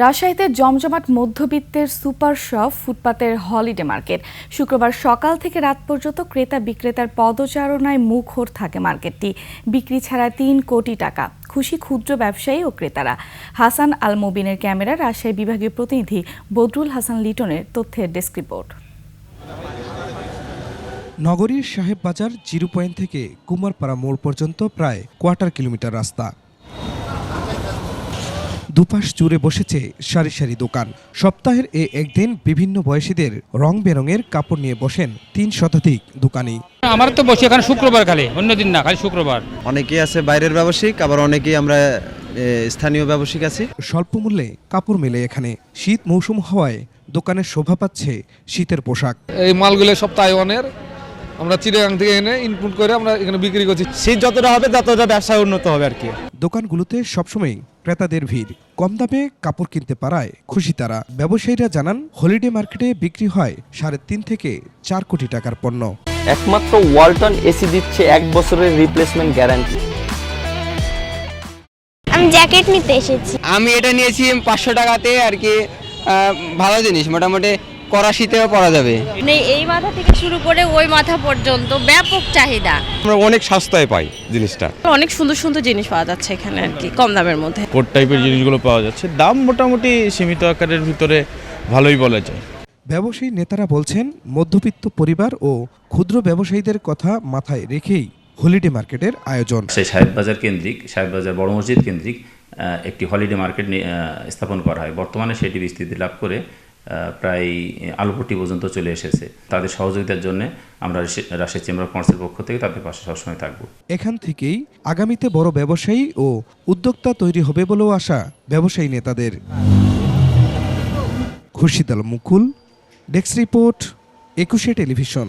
রাজশাহীতে জমজমাট মধ্যবিত্তের সুপার শপ ফুটপাতের হলিডে মার্কেট। শুক্রবার সকাল থেকে রাত পর্যন্ত ক্রেতা বিক্রেতার পদচারণায় মুখর থাকে মার্কেটটি। বিক্রি ছাড়া তিন কোটি টাকা। খুশি ক্ষুদ্র ব্যবসায়ী ও ক্রেতারা। হাসান আল মুবিনের ক্যামেরা, রাজশাহী বিভাগীয় প্রতিনিধি বদরুল হাসান লিটনের তথ্যের ডেস্ক রিপোর্ট। নগরীর সাহেব বাজার জিরো পয়েন্ট থেকে কুমারপাড়া মোড় পর্যন্ত প্রায় কোয়ার্টার কিলোমিটার রাস্তা। দুপাশ জুড়ে বসেছে সারি সারি দোকান। সপ্তাহের এ একদিন বিভিন্ন বয়সীদের রং বেরঙের কাপড় নিয়ে বসেন তিন শতাধিক দোকানি। আমার তো বসে এখানে শুক্রবার খালি অন্যদিন না খালি শুক্রবার। অনেকেই আছে বাইরের ব্যবসায়িক আবার অনেকেই আমরা স্থানীয় ব্যবসায়িক আছি। স্বল্প মূল্যে কাপড় মেলে এখানে। শীত মৌসুম হওয়ায় দোকানের শোভা পাচ্ছে শীতের পোশাক। এই মালগুলো সব তাইওয়ানের আমরা চিড়িয়াখান থেকে এনে ইনপুট করে আমরা এখানে বিক্রি করছি। শীত যতটা হবে ততটা ব্যবসা উন্নত হবে আর কি। দোকানগুলোতে সবসময় ক্রেতাদের ভিড়। কম দামে কাপড় কিনতে পারায় খুশি তারা। ব্যবসায়ীরা জানান হলিডে মার্কেটে বিক্রি হয় সাড়ে তিন থেকে চার কোটি টাকার পণ্য। একমাত্র ওয়ালটন এসি দিচ্ছে এক বছরের রিপ্লেসমেন্ট গ্যারান্টি আমি জ্যাকেট নিতে এসেছি। আমি এটা নিয়েছি পাঁচশো টাকাতে আর কি ভালো জিনিস। মোটামুটি কড়া শীতেও পরা যাবে। মানে এই মাথা থেকে শুরু করে ওই মাথা পর্যন্ত ব্যাপক চাহিদা। আমরা অনেক সস্তায় পাই জিনিসটা। অনেক সুন্দর সুন্দর জিনিস পাওয়া যাচ্ছে এখানে আর কি কম দামের মধ্যে। কোট টাইপের জিনিসগুলো পাওয়া যাচ্ছে। দাম মোটামুটি সীমিত আকারের ভিতরে ভালোই বলা যায়। ব্যবসায়ী নেতারা বলছেন মধ্যবিত্ত পরিবার ও ক্ষুদ্র ব্যবসায়ীদের কথা মাথায় রেখেই হলিডে মার্কেটের আয়োজন। সেই সাহেব বাজার কেন্দ্রিক সাহেব বাজার বড় মসজিদ কেন্দ্রিক একটি হলিডে মার্কেট স্থাপন করা হয়। বর্তমানে সেটি বিস্তৃতি লাভ করে প্রায় আলুপট্টি পর্যন্ত চলে এসেছে। তাদের সহযোগিতার জন্য আমরা রাজশাহী চেম্বার অফ পক্ষ থেকে তাদের পাশে সবসময় থাকব। এখান থেকেই আগামীতে বড় ব্যবসায়ী ও উদ্যোক্তা তৈরি হবে বলেও আশা ব্যবসায়ী নেতাদের। Khurshid Mukul, desk report, Ekushey television.